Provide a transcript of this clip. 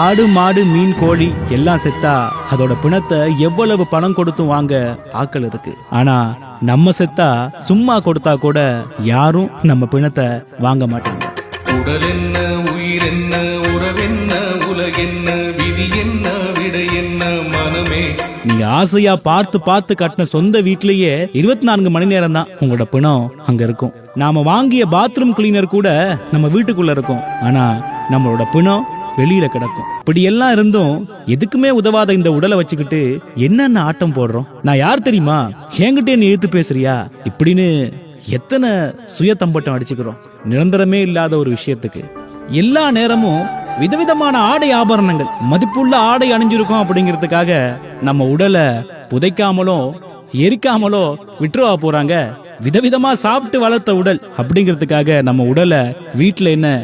ஆடு மாடு மீன் கோழி எல்லாம் செத்தா அதோட பிணத்தை எவ்வளவு பணம் கொடுத்தும் வாங்க ஆக்கள் இருக்கு. ஆனா நம்ம செத்தா சும்மா கொடுத்தா கூட யாரும் நம்ம பிணத்தை வாங்க மாட்டாங்க. உடல் என்ன உயிர் என்ன உறவென்ன உலகென்ன விதி என்ன விடை என்ன மனமே. நீங்க ஆசையா பார்த்து பார்த்து கட்டின சொந்த வீட்லயே இருபத்தி நான்கு மணி நேரம் தான் உங்களோட பிணம் அங்க இருக்கும். நாம வாங்கிய பாத்ரூம் கிளீனர் கூட நம்ம வீட்டுக்குள்ள இருக்கும். ஆனா நம்மளோட பிணம் வெளியில கிடக்கும். இப்படி எல்லாம் இருந்தும் எதுக்குமே உதவாத இந்த உடலை வச்சுக்கிட்டு என்னென்ன ஆட்டம் போடுறோம்? நான் யார் தெரியுமா? என்கிட்ட நீ எழுத்து பேசுறியா? இப்படின்னு எத்தனை சுய தம்பட்டம் அடிச்சுக்கிறோம். நிரந்தரமே இல்லாத ஒரு விஷயத்துக்கு. எல்லா நேரமும் விதவிதமான ஆடை ஆபரணங்கள். மதிப்புள்ள ஆடை அணிஞ்சிருக்கோம் அப்படிங்கிறதுக்காக நம்ம உடலை புதைக்காமலோ எரிக்காமலோ விட்டுருவா போறாங்க. விதவிதமா சாப்பிட்டு வளர்த்த உடல் அப்படிங்கிறதுக்காக நம்ம உடலை வீட்டில் என்ன